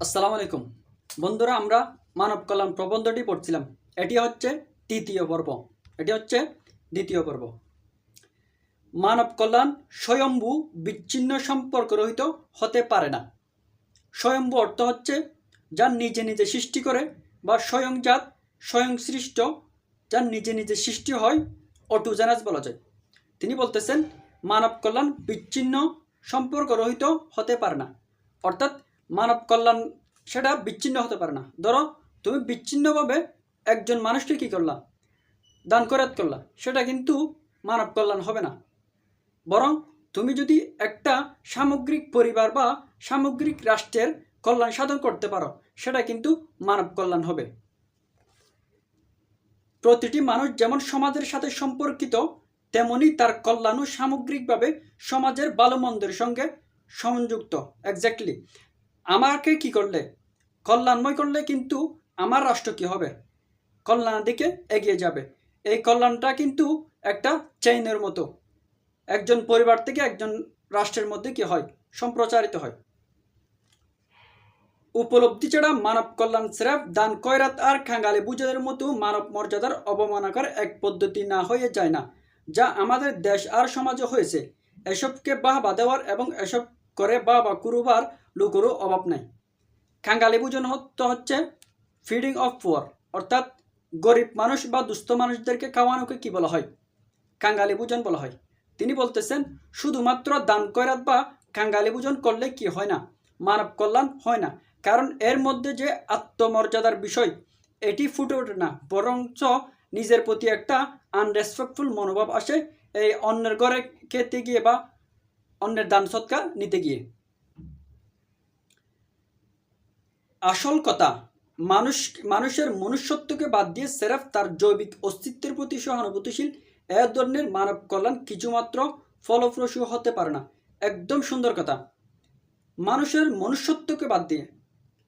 আসসালামু আলাইকুম। বন্ধুরা, আমরা মানব কল্যাণ প্রবন্ধটি পড়ছিলাম। এটি হচ্ছে তৃতীয় পর্ব। এটি হচ্ছে দ্বিতীয় পর্ব। মানব কল্যাণ স্বয়ম্ভু বিচ্ছিন্ন সম্পর্ক রহিত হতে পারে না। স্বয়ম্ভু অর্থ হচ্ছে যা নিজে নিজে সৃষ্টি করে বা স্বয়ংজাত স্বয়ং সৃষ্ট যা নিজে নিজে সৃষ্টি হয়, অটুজানাস বলা যায়। তিনি বলতেছেন, মানব কল্যাণ বিচ্ছিন্ন সম্পর্ক রহিত হতে পারে না। অর্থাৎ মানব কল্যাণ সেটা বিচ্ছিন্ন হতে পারে না। ধরো, তুমি বিচ্ছিন্নভাবে একজন মানুষকে কী করলা? দান করাত করলা। সেটা কিন্তু মানব কল্যাণ হবে না। বরং তুমি যদি একটা সামগ্রিক পরিবার বা সামগ্রিক রাষ্ট্রের কল্যাণ সাধন করতে পারো, সেটা কিন্তু মানব কল্যাণ হবে। প্রতিটি মানুষ যেমন সমাজের সাথে সম্পর্কিত, তেমনি তার কল্যাণও সামগ্রিকভাবে সমাজের ভালো মন্দের সঙ্গে সংযুক্ত। এক্স্যাক্টলি আমাকে কি করলে? কল্যাণময় করলে কিন্তু আমার রাষ্ট্র কি হবে? কল্যাণের দিকে এগিয়ে যাবে। এই কল্যাণটা কিন্তু একটা চেইনের মতো। একজন পরিবার থেকে একজন রাষ্ট্রের মধ্যে কি হয়? সম্প্রচারিত হয়। উপলব্ধি ছাড়া মানব কল্যাণ স্রেফ দান কয়রাত আর খাঙ্গালি বুঝাদের মতো মানব মর্যাদার অবমাননাকার এক পদ্ধতি না হয়ে যায় না, যা আমাদের দেশ আর সমাজে হয়েছে। এসবকে বাহবা দেওয়ার এবং এসব করে বাবা কুরুবার লোকেরও অভাব নাই। খাঙ্গালি বুঝন হতে হচ্ছে ফিডিং অফ পুয়ার অর্থাৎ গরিব মানুষ বা দুস্থ মানুষদেরকে খাওয়ানোকে কি বলা হয়? কাঙ্গালি ভোজন বলা হয়। তিনি বলতেছেন, শুধুমাত্র দান করাত বা কাঙ্গালি ভোজন করলে কি হয় না? মানব কল্যাণ হয় না। কারণ এর মধ্যে যে আত্মমর্যাদার বিষয়, এটি ফুটে ওঠে না। বরঞ্চ নিজের প্রতি একটা আনরেসপেক্টফুল মনোভাব আসে এই অন্যের ঘরে খেতে গিয়ে বা অন্যের দান সৎকার নিতে গিয়ে। আসল কথা, মানুষ মানুষের মনুষ্যত্বকে বাদ দিয়ে সেরাফ তার জৈবিক অস্তিত্বের প্রতি সহানুভূতিশীল, এ ধরনের মানব কল্যাণ কিছুমাত্র ফলপ্রসূ হতে পারে না। একদম সুন্দর কথা। মানুষের মনুষ্যত্বকে বাদ দিয়ে,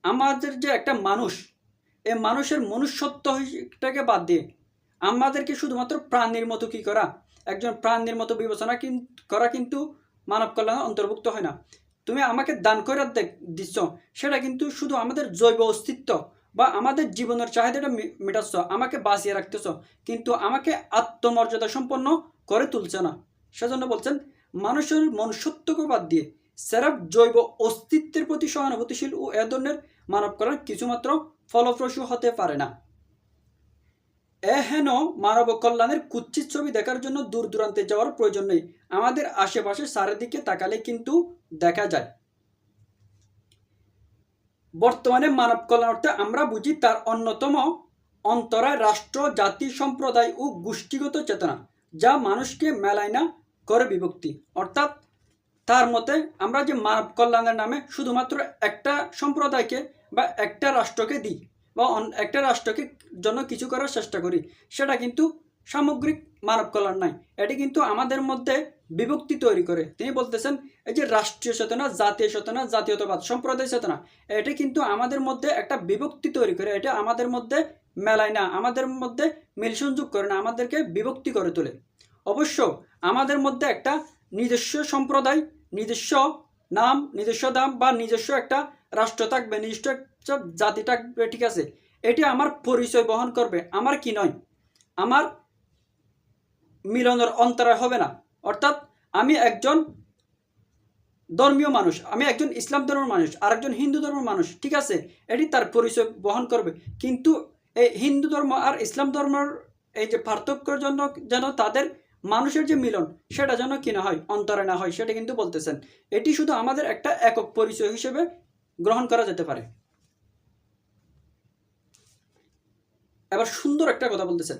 আমাদের যে একটা মানুষ, এ মানুষের মনুষ্যত্বটাকে বাদ দিয়ে, আমাদেরকে শুধুমাত্র প্রাণীর মতো কি করা? একজন প্রাণীর মতো বিবেচনা করা কিন্তু মানব কল্যাণে অন্তর্ভুক্ত হয় না। তুমি আমাকে দান করে দিচ্ছ। সেটা কিন্তু শুধু আমাদের জৈব অস্তিত্ব বা আমাদের জীবনের চাহিদাটা মেটাচ্ছ, আমাকে বাঁচিয়ে রাখতেছ। কিন্তু আমাকে আত্মমর্যাদা সম্পন্ন করে তুলছে না। সেজন্য বলছেন, মানুষের মনুষ্যত্বকে বাদ দিয়ে সেরাফ জৈব অস্তিত্বের প্রতি সহানুভূতিশীল ও এ ধরনের মানব কল্যাণ কিছুমাত্র ফলপ্রসূ হতে পারে না। এ হেন মানব কল্যাণের কুচ্ছিত ছবি দেখার জন্য দূর দূরান্তে যাওয়ার প্রয়োজন নেই। আমাদের আশেপাশে চারিদিকে তাকালে কিন্তু দেখা যায়। বর্তমানে মানব কল্যাণ অর্থে আমরা বুঝি তার অন্যতম অন্তরায় রাষ্ট্র, জাতি, সম্প্রদায় ও গোষ্ঠীগত চেতনা, যা মানুষকে মেলায় না করে বিভক্তি। অর্থাৎ তার মতে আমরা যে মানব কল্যাণের নামে শুধুমাত্র একটা সম্প্রদায়কে বা একটা রাষ্ট্রকে দিই বা একটা রাষ্ট্রকে জন্য কিছু করার চেষ্টা করি, সেটা কিন্তু সামগ্রিক মানব কল্যাণ নাই। এটি কিন্তু আমাদের মধ্যে বিভক্তি তৈরি করে। তিনি বলতেছেন, এই যে রাষ্ট্রীয় চেতনা, জাতীয় চেতনা, জাতীয়তাবাদ, সম্প্রদায় চেতনা, এটি কিন্তু আমাদের মধ্যে একটা বিভক্তি তৈরি করে। এটা আমাদের মধ্যে মেলায় না, আমাদের মধ্যে মিল সংযোগ করে না, আমাদেরকে বিভক্তি করে তোলে। অবশ্য আমাদের মধ্যে একটা নিজস্ব সম্প্রদায়, নিজস্ব নাম, নিজস্ব দাম বা নিজস্ব একটা রাষ্ট্র থাকবে নিজস্ব একটা জাতি থাকবে, ঠিক আছে? এটি আমার পরিচয় বহন করবে। আমার কি নয়? আমার মিলনের অন্তরায় হবে না। অর্থাৎ আমি একজন ধর্মীয় মানুষ, আমি একজন ইসলাম ধর্মের মানুষ আর একজন হিন্দু ধর্মের মানুষ, ঠিক আছে? এটি তার পরিচয় বহন করবে। কিন্তু এই হিন্দু ধর্ম আর ইসলাম ধর্মের এই যে পার্থক্যের জন্য যেন তাদের মানুষের যে মিলন, সেটা যেন কি না হয়, অন্তরে না হয়, সেটা কিন্তু বলতেছেন। এটি শুধু আমাদের একটা একক পরিচয় হিসেবে গ্রহণ করা যেতে পারে। এবার সুন্দর একটা কথা বলতেছেন।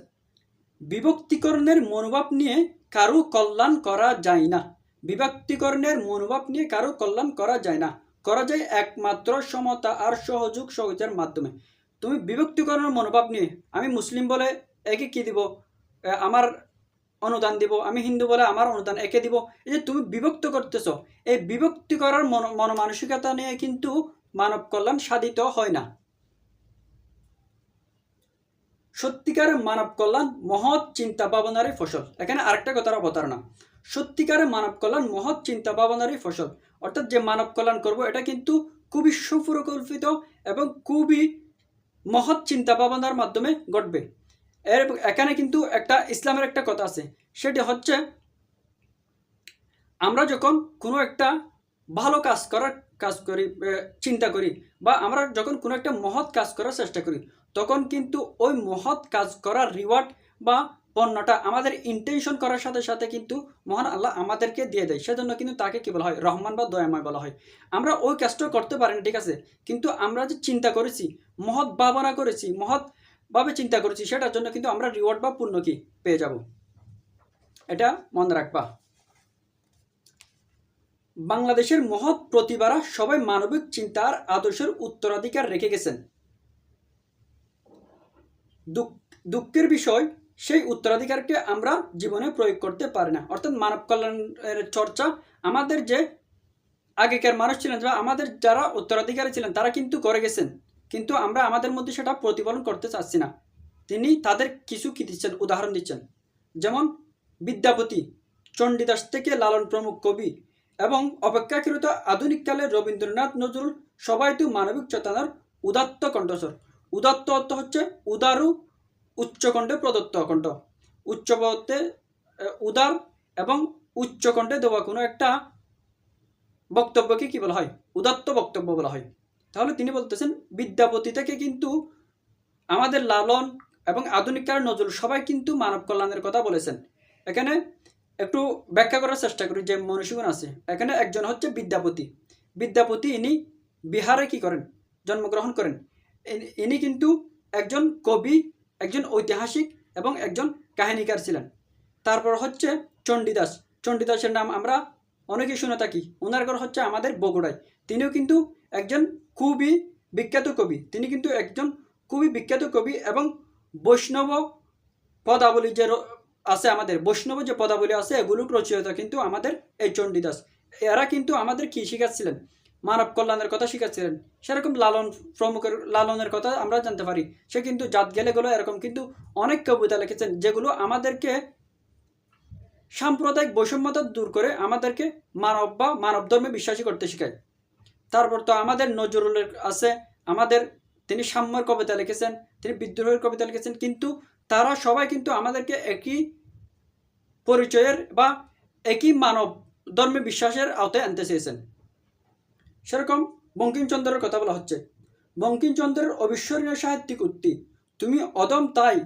বিভক্তিকরণের মনোভাব নিয়ে কারও কল্যাণ করা যায় না। বিভক্তিকরণের মনোভাব নিয়ে কারও কল্যাণ করা যায় না। করা যায় একমাত্র সমতা আর সহযোগ সহযোগের মাধ্যমে। তুমি বিভক্তিকরণের মনোভাব নিয়ে, আমি মুসলিম বলে একে কি দিব? আমার অনুদান দিব। আমি হিন্দু বলে আমার অনুদান একে দিব। এই যে তুমি বিভক্ত করতেছ, এই বিভক্তি করার মন, মনমানসিকতা নিয়ে কিন্তু মানব কল্যাণ সাধিত হয় না। সত্যিকার মানব কল্যাণ মহৎ চিন্তা ভাবনারই ফসল। এখানে আরেকটা কথার অবতারণা। সত্যিকারের মানব কল্যাণ মহৎ চিন্তা ভাবনারই ফসল। অর্থাৎ যে মানব কল্যাণ করব, এটা কিন্তু খুবই সুপরিকল্পিত এবং খুবই মহৎ চিন্তা ভাবনার মাধ্যমে ঘটবে। এর এখানে কিন্তু একটা ইসলামের একটা কথা আছে। সেটি হচ্ছে, আমরা যখন কোনো একটা ভালো কাজ করার কাজ করি চিন্তা করি বা আমরা যখন কোনো একটা মহৎ কাজ করার চেষ্টা করি তখন কিন্তু ওই মহৎ কাজ করার রিওয়ার্ড বা পণ্যটা আমাদের ইন্টেনশন করার সাথে সাথে কিন্তু মহান আল্লাহ আমাদেরকে দিয়ে দেয়। সেজন্য কিন্তু তাকে কি বলা হয়? রহমান বা দয়াময় বলা হয়। আমরা ওই কাজটা করতে পারেন, ঠিক আছে? কিন্তু আমরা যে চিন্তা করেছি, মহৎ ভাবনা করেছি মহৎ ভাবে চিন্তা করেছি, সেটার জন্য কিন্তু আমরা রিওয়ার্ড বা পূর্ণ কি পেয়ে যাব? এটা মনে রাখবা। বাংলাদেশের মহৎ প্রতিভারা সবাই মানবিক চিন্তার আদর্শের উত্তরাধিকার রেখে গেছেন। দুঃখের বিষয়, সেই উত্তরাধিকারকে আমরা জীবনে প্রয়োগ করতে পারি না। অর্থাৎ মানব কল্যাণের চর্চা আমাদের যে আগেকার মানুষ ছিলেন বা আমাদের যারা উত্তরাধিকারী ছিলেন, তারা কিন্তু করে গেছেন। কিন্তু আমরা আমাদের মধ্যে সেটা প্রতিফলন করতে চাচ্ছি না। তিনি তাদের কিছু কি দিচ্ছেন? উদাহরণ দিচ্ছেন। যেমন বিদ্যাপতি, চণ্ডীদাস থেকে লালন প্রমুখ কবি এবং অপেক্ষাকৃত আধুনিককালে রবীন্দ্রনাথ নজরুল সবাই তো মানবিক চেতনার উদাত্ত কণ্ঠস্বর। উদাত্ত অর্থ হচ্ছে উদারু, উচ্চকণ্ঠে প্রদত্ত কণ্ঠ উচ্চপথে উদার এবং উচ্চকণ্ঠে দেওয়া কোনো একটা বক্তব্যকে কি বলা হয়? উদাত্ত বক্তব্য বলা হয়। তাহলে তিনি বলতেছেন, বিদ্যাপতি থেকে কিন্তু আমাদের লালন এবং আধুনিককালের নজরুল সবাই কিন্তু মানব কল্যাণের কথা বলেছেন। এখানে একটু ব্যাখ্যা করার চেষ্টা করি, যে মনীষীগণ আছে। এখানে একজন হচ্ছে বিদ্যাপতি। বিদ্যাপতি ইনি বিহারে কি করেন? জন্মগ্রহণ করেন। ইনি- কিন্তু একজন কবি, একজন ঐতিহাসিক এবং একজন কাহিনীকার ছিলেন। তারপর হচ্ছে চণ্ডীদাস। চণ্ডীদাসের নাম আমরা অনেকেই শুনে থাকি। ওনার ঘর হচ্ছে আমাদের বগুড়ায়। তিনিও কিন্তু একজন খুবই বিখ্যাত কবি। তিনি কিন্তু একজন খুবই বিখ্যাত কবি এবং বৈষ্ণব পদাবলী যে আছে আমাদের, বৈষ্ণব যে পদাবলী আছে, এগুলো রচয়িতা কিন্তু আমাদের এই চণ্ডীদাস। এরা কিন্তু আমাদের কি শিখাচ্ছিলেন মানব কল্যাণের কথা শিখাচ্ছিলেন। সেরকম লালন প্রমুখের লালনের কথা আমরা জানতে পারি। সে কিন্তু জাত গেলে গেলো এরকম কিন্তু অনেক কবিতা লিখেছেন যেগুলো আমাদেরকে সাম্প্রদায়িক বৈষম্যতা দূর করে আমাদেরকে মানব বা মানব ধর্মে বিশ্বাসী করতে শেখায়। তারপর তো আমাদের নজরুলের আছে, আমাদের তিনি সাম্যর কবিতা লিখেছেন, তিনি বিদ্রোহের কবিতা লিখেছেন, কিন্তু তারা সবাই কিন্তু আমাদেরকে একই পরিচয়ের বা একই মানব ধর্মে বিশ্বাসের আওতায় আনতে চেয়েছেন। সেরকম বঙ্কিমচন্দ্রের কথা বলা হচ্ছে। বঙ্কিমচন্দ্রের অবিস্মরণীয় সাহিত্যিক উক্তি, তুমি অদম তাই,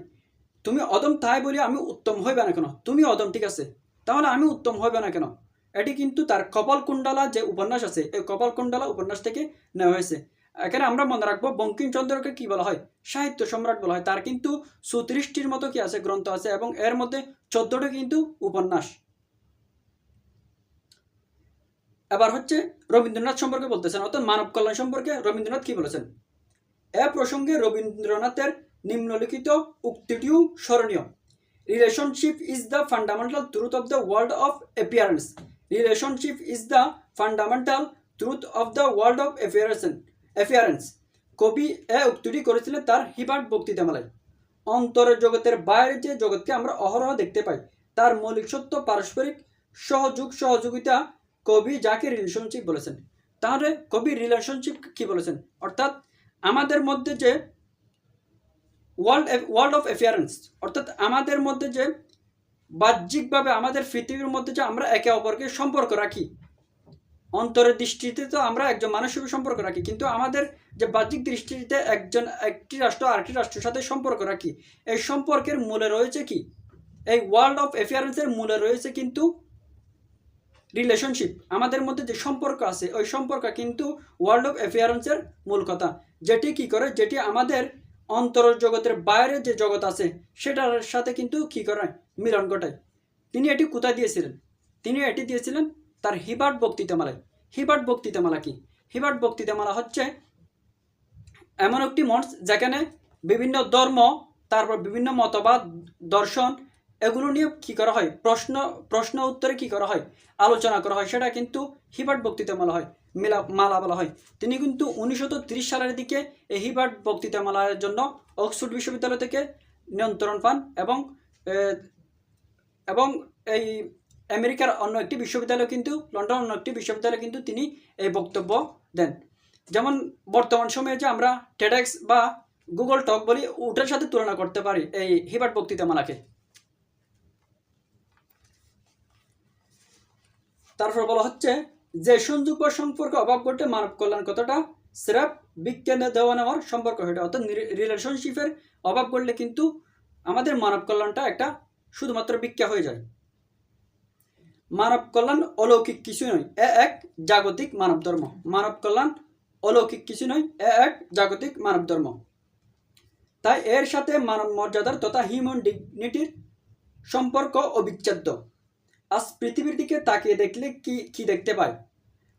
তুমি অদম তাই বলি আমি উত্তম হইবে না কেন? তুমি অদম, ঠিক আছে? তাহলে আমি উত্তম হইবে না কেন? এটি কিন্তু তার কপাল কুণ্ডলা যে উপন্যাস আছে, এই কপাল কুণ্ডলা উপন্যাস থেকে নেওয়া হয়েছে। এখানে আমরা মনে রাখব, বঙ্কিমচন্দ্রকে কি বলা হয়? সাহিত্য সম্রাট বলা হয়। তার কিন্তু সুত্রিশটির মতো কি আছে, গ্রন্থ আছে এবং এর মধ্যে চোদ্দটি কিন্তু উপন্যাস। এবার হচ্ছে রবীন্দ্রনাথ সম্পর্কে বলতেছেন, অর্থাৎ মানব কল্যাণ সম্পর্কে রবীন্দ্রনাথ কি বলেছেন? এ প্রসঙ্গে রবীন্দ্রনাথের নিম্নলিখিত উক্তিটিও স্মরণীয়। Relationship is the fundamental truth of the world of appearance relationship is the fundamental truth of the world of appearance appearance কবি এ উক্তিটি করেছিলেন তার হিবার্ট বক্তৃতামালায়। অন্তরের জগতের বাইরে যে জগৎকে আমরা অহরহ দেখতে পাই, তার মৌলিক সত্য, পারস্পরিক সহযোগ, সহযোগিতা কবি যাকে রিলেশনশিপ বলেছেন, তাহলে কবি রিলেশনশিপ কি বলেছেন? অর্থাৎ আমাদের মধ্যে যে ওয়ার্ল্ড ওয়ার্ল্ড অফ অ্যাফেয়ারেন্স অর্থাৎ আমাদের মধ্যে যে বাহ্যিকভাবে আমাদের পৃথিবীর মধ্যে যে আমরা একে অপরকে সম্পর্ক রাখি, অন্তরের দৃষ্টিতে তো আমরা একজন মানুষের সম্পর্ক রাখি, কিন্তু আমাদের যে বাহ্যিক দৃষ্টিতে একজন, একটি রাষ্ট্র আরেকটি রাষ্ট্রের সাথে সম্পর্ক রাখি, এই সম্পর্কের মূলে রয়েছে কি? এই ওয়ার্ল্ড অফ অ্যাফেয়ারেন্সের মূলে রয়েছে কিন্তু রিলেশনশিপ আমাদের মধ্যে যে সম্পর্ক আছে, ওই সম্পর্ক কিন্তু ওয়ার্ল্ড অফ অ্যাফেয়ারেন্সের মূল কথা। যেটি কি করে? যেটি আমাদের অন্তর জগতের বাইরে যে জগৎ আছে, সেটার সাথে কিন্তু কি করে? মিলন ঘটায় তিনি এটি কোথায় দিয়েছিলেন? তিনি এটি দিয়েছিলেন তার হিবার্ট বক্তৃতামালায়। হিবার্ট বক্তৃতামালা কি? হিবার্ট বক্তৃতামালা হচ্ছে এমন একটি মঞ্চ যেখানে বিভিন্ন ধর্ম, তারপর বিভিন্ন মতবাদ, দর্শন এগুলো নিয়ে কি করা হয়? প্রশ্ন প্রশ্ন উত্তরে কি করা হয়? আলোচনা করা হয়। সেটা কিন্তু হিবার্ট বক্তৃতামালা হয়, মেলা, মালা বলা হয়। তিনি কিন্তু উনিশশো ত্রিশ সালের দিকে এই হিবার্ট বক্তৃতামালার জন্য অক্সফোর্ড বিশ্ববিদ্যালয় থেকে নিয়ন্ত্রণ পান এবং এবং এই আমেরিকার অন্য একটি বিশ্ববিদ্যালয় কিন্তু লন্ডন অন্য একটি বিশ্ববিদ্যালয় কিন্তু তিনি এই বক্তব্য দেন। যেমন বর্তমান সময়ে যে আমরা টেডেক্স বা গুগল টক বলি, ওটার সাথে তুলনা করতে পারি এই হিবাট বক্তৃতামালাকে। তারপর বলা হচ্ছে যে সংযোগ সম্পর্ক অভাব ঘটে মানব কল্যাণ কতটা স্রেফ বিজ্ঞানে দেওয়া নেওয়ার সম্পর্ক এটা অর্থাৎ রিলেশনশিপের অভাব ঘটলে কিন্তু আমাদের মানব কল্যাণটা একটা শুধুমাত্র বিজ্ঞা হয়ে যায়। মানব কল্যাণ অলৌকিক কিছু নয়, এ এক জাগতিক মানব ধর্ম। মানব কল্যাণ অলৌকিক কিছু নয়, এ এক জাগতিক মানব ধর্ম। তাই এর সাথে মানব মর্যাদার তথা হিউম্যান ডিগনিটির সম্পর্ক অবিচ্ছেদ্য। আজ পৃথিবীর দিকে তাকিয়ে দেখলে কি কি দেখতে পায়?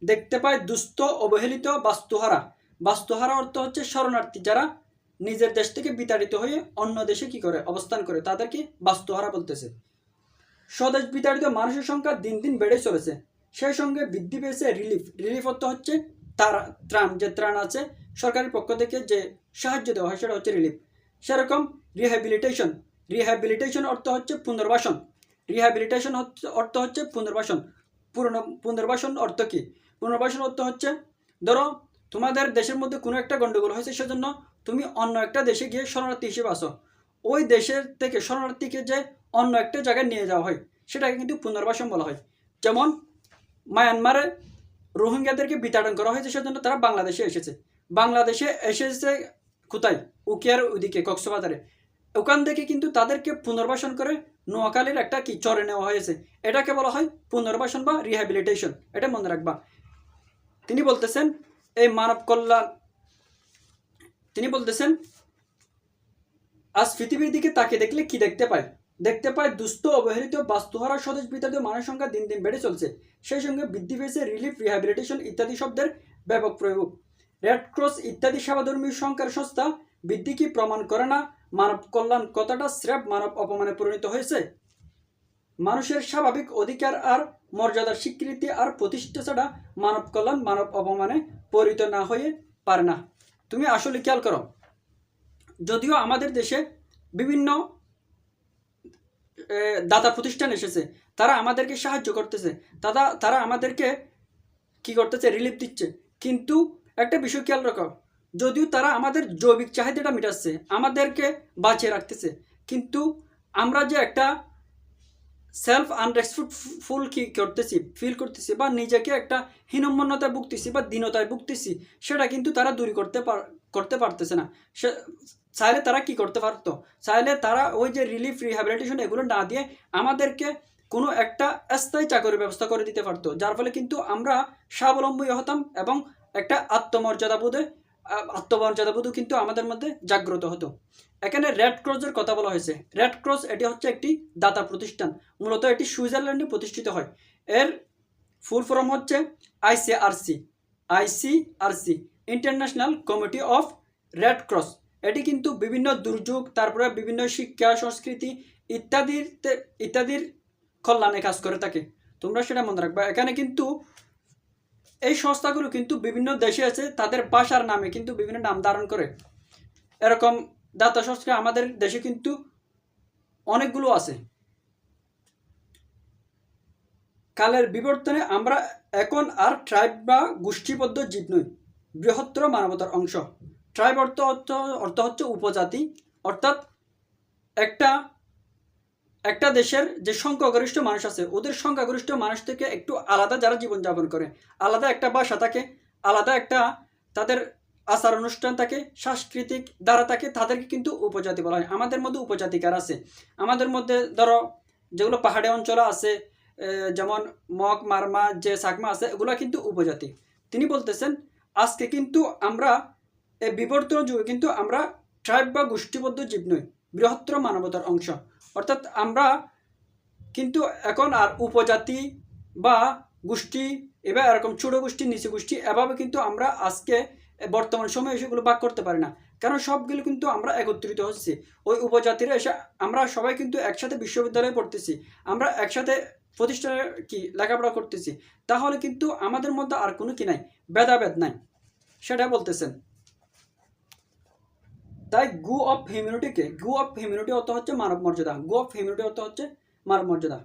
দেখতে পায় দুস্থ, অবহেলিত বাস্তুহারা। বাস্তুহারা অর্থ হচ্ছে শরণার্থী যারা নিজের দেশ থেকে বিতাড়িত হয়ে অন্য দেশে কি করে, অবস্থান করে, তাদেরকে বাস্তুহারা বলতেছে। স্বদেশ বিতাড়িত মানুষের সংখ্যা দিন দিন বেড়ে চলেছে। সেই সঙ্গে বৃদ্ধি পেয়েছে রিলিফ। রিলিফ অর্থ হচ্ছে তার, ত্রাণ, যে ত্রাণ আছে সরকারের পক্ষ থেকে যে সাহায্য দেওয়া হয়, সেটা হচ্ছে রিলিফ। সেরকম রিহ্যাবিলিটেশন রিহ্যাবিলিটেশন অর্থ হচ্ছে পুনর্বাসন। রিহ্যাবিলিটেশন অর্থ হচ্ছে পুনর্বাসন। পুনর পুনর্বাসন অর্থ কি? পুনর্বাসন অর্থ হচ্ছে, ধরো তোমাদের দেশের মধ্যে কোনো একটা গণ্ডগোল হয়েছে, সেজন্য তুমি অন্য একটা দেশে গিয়ে শরণার্থী হিসেবে আসো ওই দেশের থেকে শরণার্থীকে যে অন্য একটা জায়গায় নিয়ে যাওয়া হয়, সেটাকে কিন্তু পুনর্বাসন বলা হয়। যেমন মায়ানমারে রোহিঙ্গাদেরকে বিতাড়ন করা হয়েছে, সেজন্য তারা বাংলাদেশে এসেছে। বাংলাদেশে এসেছে কোথায়? উকিয়ার ওইদিকে, কক্সবাজারে। ওখান থেকে কিন্তু তাদেরকে পুনর্বাসন করে নোয়াখালীর একটা কি চরে নেওয়া হয়েছে। এটাকে বলা হয় পুনর্বাসন বা রিহ্যাবিলিটেশন এটা মনে রাখবা। তিনি বলতেছেন, এই মানব কল্যাণ তিনি বলতেছেন, আজ পৃথিবীর দিকে তাকে দেখলে কি দেখতে পায়? দেখতে পায় দুস্থ, অবহেলিত, বাস্তুহারা, স্বদেশ বিতাড়িত মানুষের সংখ্যা দিন দিন বেড়ে চলছে। সেই সঙ্গে বৃদ্ধি পেয়েছে রিলিফ রিহ্যাবিলিটেশন ইত্যাদি শব্দের ব্যাপক প্রয়োগ। রেড ক্রস ইত্যাদি সেবাধর্মী সংখ্যার সংস্থা বৃদ্ধি কি প্রমাণ করে না? মানব কল্যাণ কতটা স্রেফ মানব অপমানে পরিণত হয়েছে? মানুষের স্বাভাবিক অধিকার আর মর্যাদার স্বীকৃতি আর প্রতিষ্ঠা ছাড়া মানব কল্যাণ মানব অপমানে পরিণত না হয়ে পারে না। তুমি আসলে খেয়াল করো, যদিও আমাদের দেশে বিভিন্ন দাতা প্রতিষ্ঠান এসেছে, তারা আমাদেরকে সাহায্য করতেছে, তারা তারা আমাদেরকে কি করতেছে রিলিফ দিচ্ছে। কিন্তু একটা বিষয় খেয়াল রাখো যদিও তারা আমাদের জৈবিক চাহিদাটা মেটাচ্ছে আমাদেরকে বাঁচিয়ে রাখতেছে। কিন্তু আমরা যে একটা সেলফ আনরেসপেক্টফুল কি করতেছি ফিল করতেছি বা নিজেকে একটা হীনম্মন্যতায় ভুগতেছি বা দীনতায় ভুগতেছি সেটা কিন্তু তারা দূর করতে করতে পারতেছে না। সে চাইলে তারা কি করতে পারতো? চাইলে তারা ওই যে রিলিফ রিহ্যাবিলিটেশন এগুলো না দিয়ে আমাদেরকে কোনো একটা স্থায়ী চাকরির ব্যবস্থা করে দিতে পারতো। যার ফলে কিন্তু আমরা স্বাবলম্বী হতাম এবং একটা আত্মমর্যাদাবোধে আহ, আত্মমর্যাদাবোধও কিন্তু আমাদের মধ্যে জাগ্রত হতো। এখানে রেড ক্রসের কথা বলা হয়েছে। রেড ক্রস এটি হচ্ছে একটি দাতা প্রতিষ্ঠান। মূলত এটি সুইজারল্যান্ডে প্রতিষ্ঠিত হয়। এর ফুল ফর্ম হচ্ছে ICRC ICRC international committee of red cross এটি কিন্তু বিভিন্ন দুর্যোগ, তারপরে বিভিন্ন শিক্ষা, সংস্কৃতি ইত্যাদিতে, ইত্যাদির কল্যাণে কাজ করে থাকে। তোমরা সেটা মনে রাখবা। এখানে কিন্তু এই সংস্থাগুলো কিন্তু বিভিন্ন দেশে আছে, তাদের ভাষার নামে কিন্তু বিভিন্ন নাম ধারণ করে। এরকম দাতা সংস্থা আমাদের দেশে কিন্তু অনেকগুলো আছে। কালের বিবর্তনে আমরা এখন আর ট্রাইব বা গোষ্ঠীবদ্ধ জীব নই, বৃহত্তর মানবতার অংশ। ট্রাইব অর্থ অর্থ অর্থ হচ্ছে উপজাতি, অর্থাৎ একটা একটা দেশের যে সংখ্যাগরিষ্ঠ মানুষ আছে, ওদের সংখ্যাগরিষ্ঠ মানুষ থেকে একটু আলাদা যারা জীবনযাপন করে, আলাদা একটা ভাষা থাকে, আলাদা একটা তাদের আচার অনুষ্ঠান থাকে, সাংস্কৃতিক দ্বারা থাকে, তাদেরকে কিন্তু উপজাতি বলা হয়। আমাদের মধ্যে উপজাতিকার আছে। আমাদের মধ্যে ধরো যেগুলো পাহাড়ি অঞ্চলে আছে যেমন মগ, মারমা, যে সাকমা আছে, এগুলো কিন্তু উপজাতি। তিনি বলতেছেন, আজকে কিন্তু আমরা এই বিবর্তন যুগে কিন্তু আমরা ট্রাইব বা গোষ্ঠীবদ্ধ জীব নই, বৃহত্তর মানবতার অংশ। অর্থাৎ আমরা কিন্তু এখন আর উপজাতি বা গোষ্ঠী এবার এরকম ছোটো গোষ্ঠী, নিচু গোষ্ঠী এভাবে কিন্তু আমরা আজকে বর্তমান সময়ে সেগুলো ভাগ করতে পারি না। কারণ সবগুলো কিন্তু আমরা একত্রিত হচ্ছি। ওই উপজাতিরা এসে আমরা সবাই কিন্তু একসাথে বিশ্ববিদ্যালয়ে পড়তেছি। আমরা একসাথে প্রতিষ্ঠানে কি লেখাপড়া করতেছি। তাহলে কিন্তু আমাদের মধ্যে আর কোনো কি নাই? ভেদাভেদ নাই। সেটা বলতেছেন। তাই গু অফ হিউম্যানিটিকে গু অফ হিউম্যানিটি অর্থ হচ্ছে মানব মর্যাদা গু অফ হিউম্যানিটি অর্থ হচ্ছে মানব মর্যাদা।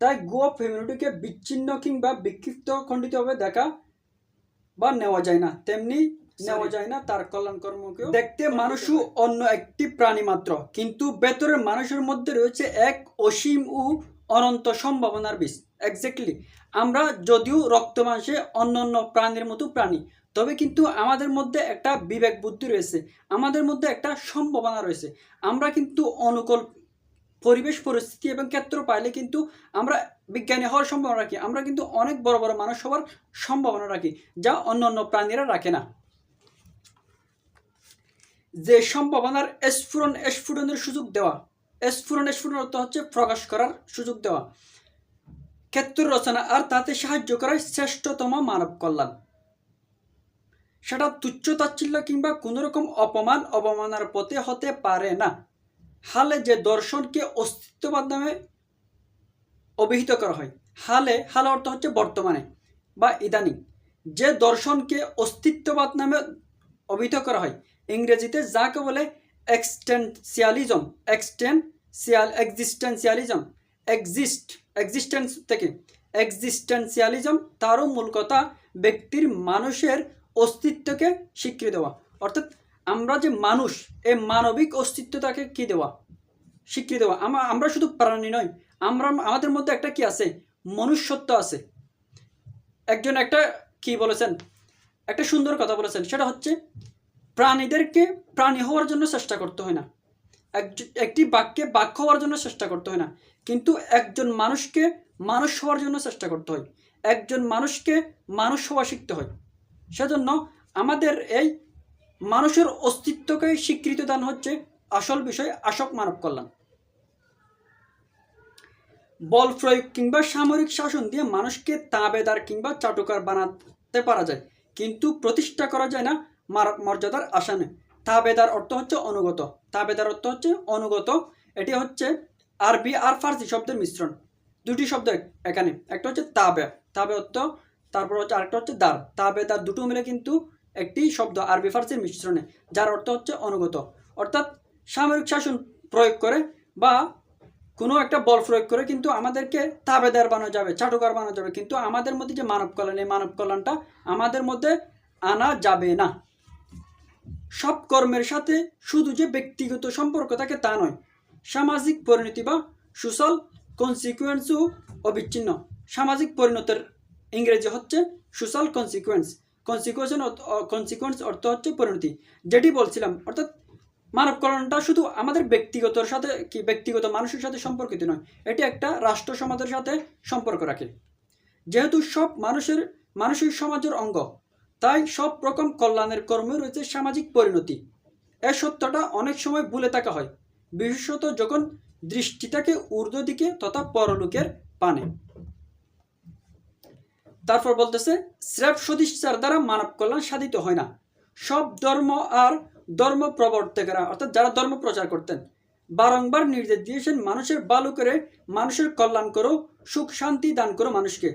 তাই গু অফ হিউম্যানিটিকে বিচ্ছিন্ন কিংবা বিক্ষিপ্ত খণ্ডিতভাবে দেখা বা নেওয়া যায় না। তেমনি নেওয়া যায় না তার কল্যাণ কর্মকে দেখতে মানুষও অন্য একটি প্রাণী মাত্র কিন্তু ভেতরের মানুষের মধ্যে রয়েছে এক অসীম ও অনন্ত সম্ভাবনার বীজ। এক্স্যাক্টলি আমরা যদিও রক্ত মাংসে অন্য অন্য প্রাণীর মতো প্রাণী তবে কিন্তু আমাদের মধ্যে একটা বিবেক বুদ্ধি রয়েছে, আমাদের মধ্যে একটা সম্ভাবনা রয়েছে। আমরা কিন্তু অনুকূল পরিবেশ, পরিস্থিতি এবং ক্ষেত্র পাইলে কিন্তু আমরা বিজ্ঞানী হওয়ার সম্ভাবনা রাখি। আমরা কিন্তু অনেক বড় বড় মানুষ হওয়ার সম্ভাবনা রাখি, যা অন্য অন্য প্রাণীরা রাখে না। যে সম্ভাবনার স্ফুরণ, স্ফুরণের সুযোগ দেওয়া, স্ফুরণ স্ফুরণ অর্থ হচ্ছে প্রকাশ করার সুযোগ দেওয়া। ক্ষেত্র রচনা আর তাতে সাহায্য করার শ্রেষ্ঠতম মানব কল্যাণ। সেটা তুচ্ছ তাচ্ছিল্য কিংবা কোনো রকম অপমান, অবমানার পথে হতে পারে না। হালে যে দর্শনকে অস্তিত্ববাদ নামে অভিহিত করা হয়, হালে হালে অর্থ হচ্ছে বর্তমানে বা ইদানিং। যে দর্শনকে অস্তিত্ববাদ নামে অভিহিত করা হয়, ইংরেজিতে যাকে বলে existentialism existential existentialism exist, existence থেকে এক্সিস্টেন্সিয়ালিজম তারও মূল কথা, ব্যক্তির মানুষের অস্তিত্বকে স্বীকৃতি দেওয়া। অর্থাৎ আমরা যে মানুষ, এই মানবিক অস্তিত্বটাকে কি দেওয়া? স্বীকৃতি দেওয়া। আমরা শুধু প্রাণী নয়, আমরা, আমাদের মধ্যে একটা কি আছে? মনুষ্যত্ব আছে। একজন একটা কি বলেছেন? একটা সুন্দর কথা বলেছেন, সেটা হচ্ছে প্রাণীদেরকে প্রাণী হওয়ার জন্য চেষ্টা করতে হয় না। একটি বাক্যে বাক্য হওয়ার জন্য চেষ্টা করতে হয় না। কিন্তু একজন মানুষকে মানুষ হওয়ার জন্য চেষ্টা করতে হয়। একজন মানুষকে মানুষ হওয়া শিখতে হয়। সেজন্য আমাদের এই মানুষের অস্তিত্বকে স্বীকৃতি দান হচ্ছে আসল বিষয় আসক মানব কল্যাণ। বল প্রয়োগ কিংবা সামরিক শাসন দিয়ে মানুষকে তাবেদার কিংবা চাটুকার বানাতে পারা যায়, কিন্তু প্রতিষ্ঠা করা যায় না মার- মর্যাদার আসানে তাবেদার অর্থ হচ্ছে অনুগত। তাবেদার অর্থ হচ্ছে অনুগত। এটি হচ্ছে আরবি আর ফার্সি শব্দের মিশ্রণ। দুটি শব্দ এখানে একটা হচ্ছে তাবে। তাবে অর্থ তারপর হচ্ছে আরেকটা হচ্ছে দার তাবেদার দুটো মিলে কিন্তু একটি শব্দ আরবি ফার্সির মিশ্রণে, যার অর্থ হচ্ছে অনুগত। অর্থাৎ সামরিক শাসন প্রয়োগ করে বা কোনো একটা বল প্রয়োগ করে কিন্তু আমাদেরকে তাবেদার বানানো যাবে, চাটুকার বানানো যাবে। কিন্তু আমাদের মধ্যে যে মানব কল্যাণ, এই মানব কল্যাণটা আমাদের মধ্যে আনা যাবে না। সব কর্মের সাথে শুধু যে ব্যক্তিগত সম্পর্ক থাকে তা নয়, সামাজিক পরিণতি বা সোশ্যাল কনসিকুয়েন্সও অবিচ্ছিন্ন। সামাজিক পরিণতের ইংরেজি হচ্ছে সোশ্যাল কনসিকুয়েন্স কনসিকুয়েন্স কনসিকুয়েন্স অর্থ হচ্ছে পরিণতি। যেটি বলছিলাম, অর্থাৎ মানব কল্যাণটা শুধু আমাদের ব্যক্তিগতর সাথে কি, ব্যক্তিগত মানুষের সাথে সম্পর্কিত নয়, এটি একটা রাষ্ট্র সমাজের সাথে সম্পর্ক রাখে। যেহেতু সব মানুষের মানুষের সমাজের অঙ্গ, তাই সব রকম কল্যাণের কর্মে রয়েছে সামাজিক পরিণতি। এ সত্যটা অনেক সময় ভুলে থাকা হয়, বিশেষত যখন দৃষ্টিটাকে ঊর্ধ্ব দিকে তথা পরলোকের পানে। তারপর বলতেছে স্রেফ সদিচ্ছার দ্বারা মানব কল্যাণ সাধিত হয় না। সব ধর্ম আর ধর্ম প্রবর্তকেরা, অর্থাৎ যারা ধর্ম প্রচার করতেন, বারংবার নির্দেশ দিয়েছেন মানুষের ভালো করে মানুষের কল্যাণ করো, সুখ শান্তি দান করো মানুষকে।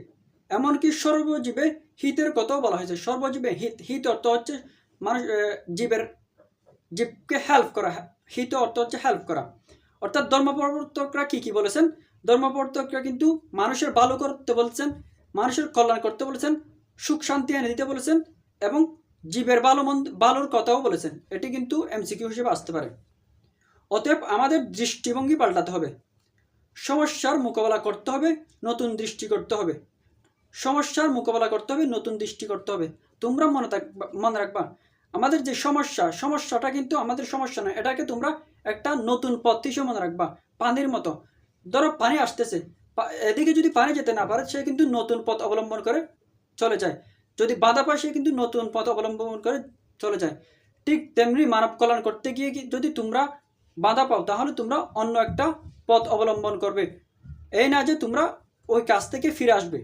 এমনকি সর্বজীবে হিতের কথাও বলা হয়েছে। সর্বজীবে হিত হিত অর্থ হচ্ছে মানুষ জীবের, জীবকে হেল্প করা, হিত অর্থ হচ্ছে হেল্প করা। অর্থাৎ ধর্ম প্রবর্তকরা কি কি বলেছেন? ধর্ম প্রবর্তকরা কিন্তু মানুষের ভালো করতে বলছেন মানুষের কল্যাণ করতে বলেছেন, সুখ শান্তি এনে দিতে বলেছেন এবং জীবের মন্দ, ভালোর কথাও বলেছেন। এটি কিন্তু এমসিকিউ হিসেবে আসতে পারে। অতএব আমাদের দৃষ্টিভঙ্গি পাল্টাতে হবে। সমস্যার মোকাবেলা করতে হবে, নতুন দৃষ্টি করতে হবে। সমস্যার মোকাবেলা করতে হবে, নতুন দৃষ্টি করতে হবে। তোমরা মনে থাকবা মনে রাখবা, আমাদের যে সমস্যা, সমস্যাটা কিন্তু আমাদের সমস্যা নয়। এটাকে তোমরা একটা নতুন পথ হিসেবে মনে রাখবা। পানির মতো। ধরো পানি আসতেছে এদিকে যদি পানি যেতে না পারে, সে কিন্তু নতুন পথ অবলম্বন করে চলে যায়। যদি বাধা পায়, সে কিন্তু নতুন পথ অবলম্বন করে চলে যায়। ঠিক তেমনি মানব কল্যাণ করতে গিয়ে যদি তোমরা বাধা পাও, তাহলে তোমরা অন্য একটা পথ অবলম্বন করবে। এই না যে তোমরা ওই কাজ থেকে ফিরে আসবে।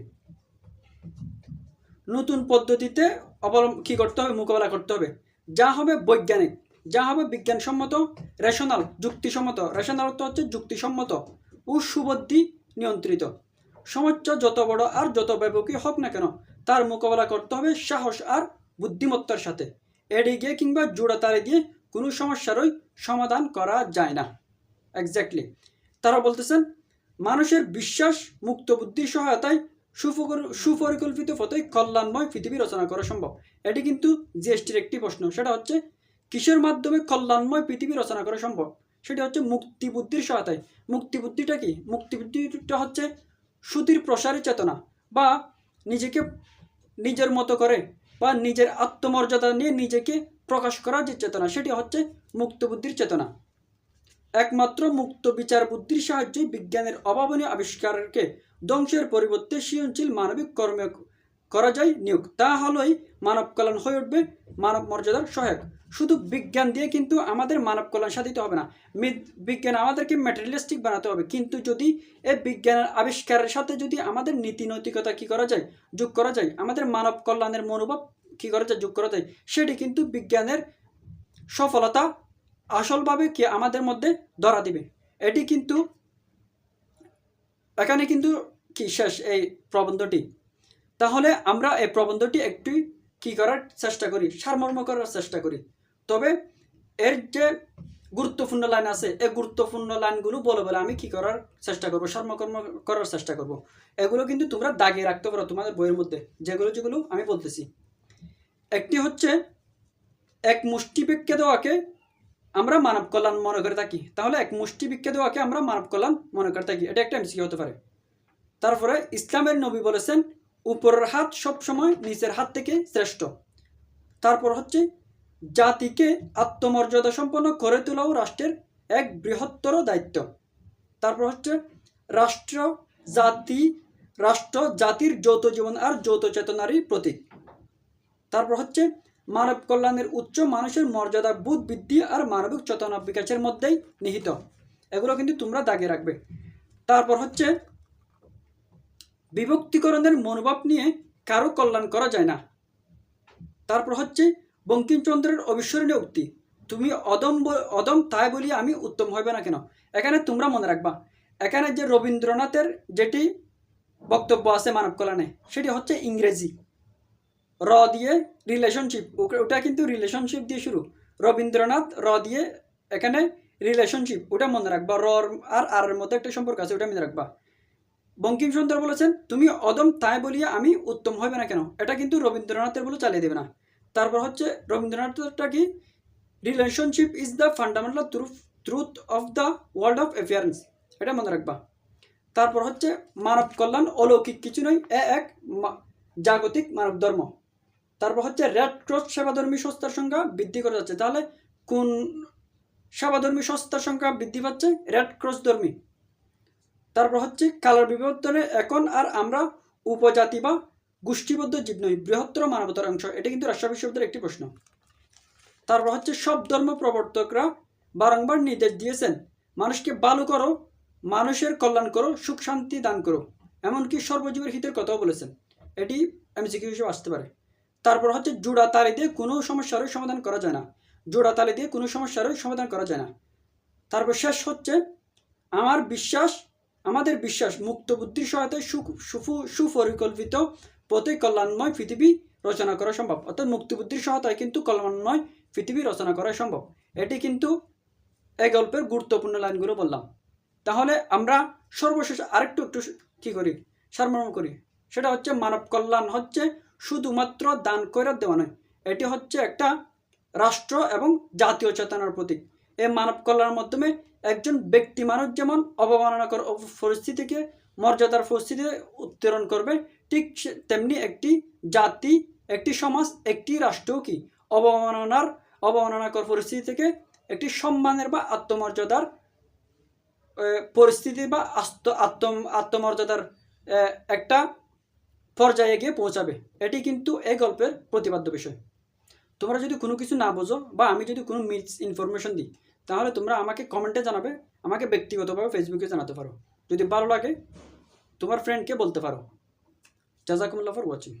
নতুন পদ্ধতিতে অবলম্ব, কী করতে হবে? মোকাবেলা করতে হবে। যা হবে বৈজ্ঞানিক, যা হবে বিজ্ঞানসম্মত রেশনাল যুক্তিসম্মত। রেশনাল অর্থ হচ্ছে যুক্তিসম্মত। ও সুবুদ্ধি নিয়ন্ত্রিত। সমস্যা যত বড় আর যত ব্যাপকই হোক না কেন, তার মোকাবেলা করতে হবে সাহস আর বুদ্ধিমত্তার সাথে। এড়িয়ে গিয়ে কিংবা জোড়াতারে দিয়ে কোনো সমস্যারই সমাধান করা যায় না। এক্স্যাক্টলি তারা বলতেছেন, মানুষের বিশ্বাস, মুক্ত বুদ্ধির সহায়তায় সুপরিকল্পিত পথে কল্যাণময় পৃথিবী রচনা করা সম্ভব। এটি কিন্তু জিএসটির একটি প্রশ্ন, সেটা হচ্ছে, কিসের মাধ্যমে কল্যাণময় পৃথিবী রচনা করা সম্ভব? সেটা হচ্ছে মুক্তি বুদ্ধির সহায়তায়। মুক্তি বুদ্ধিটা কি? মুক্তি বুদ্ধিটা হচ্ছে সুদীর প্রসারী চেতনা বা নিজেকে নিজের মতো করে বা নিজের আত্মমর্যাদা নিয়ে নিজেকে প্রকাশ করার যে চেতনা, সেটি হচ্ছে মুক্ত বুদ্ধির চেতনা। একমাত্র মুক্ত বিচার বুদ্ধির সাহায্যে বিজ্ঞানের অভাবনীয় আবিষ্কারকে ধ্বংসের পরিবর্তে সৃজনশীল মানবিক কর্মে করা যায়, নিয়োগ। তা হলেই মানব কল্যাণ হয়ে উঠবে মানব মর্যাদার সহায়ক। শুধু বিজ্ঞান দিয়ে কিন্তু আমাদের মানব কল্যাণ সাধিত হবে না। বিজ্ঞান আমাদেরকে ম্যাটেরিয়ালিস্টিক বানাতে হবে। কিন্তু যদি এই বিজ্ঞানের আবিষ্কারের সাথে যদি আমাদের নীতি নৈতিকতা কী করা যায়, যোগ করা যায়, আমাদের মানব কল্যাণের মনোভাব কী করা যায়, যোগ করা যায়, সেটি কিন্তু বিজ্ঞানের সফলতা আসলভাবে কি আমাদের মধ্যে ধরা দিবে। এটি কিন্তু এখানে কিন্তু কি শেষ এই প্রবন্ধটি? তাহলে আমরা এই প্রবন্ধটি একটু কি করার চেষ্টা করি, সারমর্ম করার চেষ্টা করি। তবে এর যে গুরুত্বপূর্ণ লাইন আছে, এই গুরুত্বপূর্ণ লাইনগুলো বলে বলে আমি কি করার চেষ্টা করব সারমকর্ম করার চেষ্টা করব। এগুলো কিন্তু তোমরা দাগিয়ে রাখতে পারো তোমাদের বইয়ের মধ্যে, যেগুলো যেগুলো আমি বলতেছি। একটি হচ্ছে, এক মুষ্টি ভিক্ষা দেওয়াকে আমরা মানব কল্যাণ মনে করে থাকি। তাহলে এক মুষ্টি ভিক্ষা দেওয়াকে আমরা মানব কল্যাণ মনে করে থাকি। এটা একটা এমসিকিউ হতে পারে। তারপরে ইসলামের নবী বলেছেন, উপরের হাত সব সময় নিচের হাত থেকে শ্রেষ্ঠ। তারপর হচ্ছে জাতিকে আত্মমর্যাদা সম্পন্ন করে তোলাও রাষ্ট্রের এক বৃহত্তর দায়িত্ব। তারপর হচ্ছে রাষ্ট্র জাতি, রাষ্ট্র জাতির যৌথ জীবন আর যৌথ চেতনারই প্রতীক। তারপর হচ্ছে মানব কল্যাণের উচ্চ মানুষের মর্যাদা, বোধ বৃদ্ধি আর মানবিক চেতনা বিকাশের মধ্যেই নিহিত। এগুলো কিন্তু তোমরা দাগে রাখবে। তারপর হচ্ছে বিভক্তিকরণের মনোভাব নিয়ে কারও কল্যাণ করা যায় না। তারপর হচ্ছে বঙ্কিমচন্দ্রের অবিস্মরণীয় উক্তি, তুমি অদম অদম তাই বলি আমি উত্তম হইবে না কেন? এখানে তোমরা মনে রাখবা, এখানে যে রবীন্দ্রনাথের যেটি বক্তব্য আছে মানব কল্যাণে, সেটি হচ্ছে ইংরেজি। র দিয়ে রিলেশনশিপ ওটা কিন্তু রিলেশনশিপ দিয়ে শুরু। রবীন্দ্রনাথ র দিয়ে এখানে রিলেশনশিপ ওটা মনে রাখবা, র আর আর এর মধ্যে একটা সম্পর্ক আছে, ওটা মনে রাখবা। বঙ্কিমচন্দ্র বলেছেন, তুমি অদম তাই বলিয়া আমি উত্তম হবে না কেন? এটা কিন্তু রবীন্দ্রনাথের বলে চালিয়ে দেবে না। তারপর হচ্ছে রবীন্দ্রনাথটা কি? Relationship is the fundamental truth truth of the world of appearance এটা মনে রাখবা। তারপর হচ্ছে মানব কল্যাণ অলৌকিক কিছু নয়, এ এক জাগতিক মানব ধর্ম। তারপর হচ্ছে রেড ক্রস সেবাধর্মী সংস্থার সংখ্যা বৃদ্ধি করা যাচ্ছে। তাহলে কোন সেবাধর্মী সংস্থার সংখ্যা বৃদ্ধি পাচ্ছে? রেড ক্রস ধর্মী। তারপর হচ্ছে কালার বিবর্তনে এখন আর আমরা উপজাতি বা গোষ্ঠীবদ্ধ জীব নয়, বৃহত্তর মানবতার অংশ। এটা কিন্তু রাষ্ট্র বিশ্ববিদ্যালয়ের একটি প্রশ্ন। তারপর হচ্ছে, সব ধর্ম প্রবর্তকরা বারংবার নির্দেশ দিয়েছেন, মানুষকে ভালো করো, মানুষের কল্যাণ করো, সুখ শান্তি দান করো। এমনকি সর্বজীবের হিতের কথাও বলেছেন। এটি এমসিকিউ হিসেবে আসতে পারে। তারপর হচ্ছে, জোড়া তালি দিয়ে কোনো সমস্যারই সমাধান করা যায় না। জোড়া তালি দিয়ে কোনো সমস্যারই সমাধান করা যায় না। তারপর শেষ হচ্ছে, আমার বিশ্বাস, আমাদের বিশ্বাস, মুক্ত বুদ্ধির সহায়তায় সুপরিকল্পিত পথে কল্যাণময় পৃথিবী রচনা করা সম্ভব। অর্থাৎ মুক্তিবুদ্ধির সহায়তায় কিন্তু কল্যাণময় পৃথিবী রচনা করা সম্ভব। এটি কিন্তু এই গল্পের গুরুত্বপূর্ণ লাইনগুলো বললাম। তাহলে আমরা সর্বশেষ আরেকটু একটু কী করি? সারমর্ম করি। সেটা হচ্ছে মানব কল্যাণ হচ্ছে শুধুমাত্র দান করে দেওয়া নয়। এটি হচ্ছে একটা রাষ্ট্র এবং জাতীয় চেতনার প্রতীক। এই মানব কল্যাণের মাধ্যমে একজন ব্যক্তি মানুষ যেমন অবমাননাকর পরিস্থিতিকে মর্যাদার পরিস্থিতিতে উত্তরণ করবে ঠিক তেমনি একটি জাতি, একটি সমাজ, একটি রাষ্ট্র কি? অবমাননার অবমাননাকর পরিস্থিতি থেকে একটি সম্মানের বা আত্মমর্যাদার পরিস্থিতি বা আত্ম আত্ম, আত্মমর্যাদার একটা পর্যায়ে গিয়ে পৌঁছাবে। এটি কিন্তু এই গল্পের প্রতিপাদ্য বিষয়। তোমরা যদি কোনো কিছু না বোঝো বা আমি যদি কোনো মিস ইনফরমেশন দিই, তাহলে তোমরা আমাকে কমেন্টে জানাবে, আমাকে ব্যক্তিগতভাবে ফেসবুকে জানাতে পারো। যদি ভালো লাগে, তোমার ফ্রেন্ডকে বলতে পারো। जजाकमल्ला फॉर वॉचिंग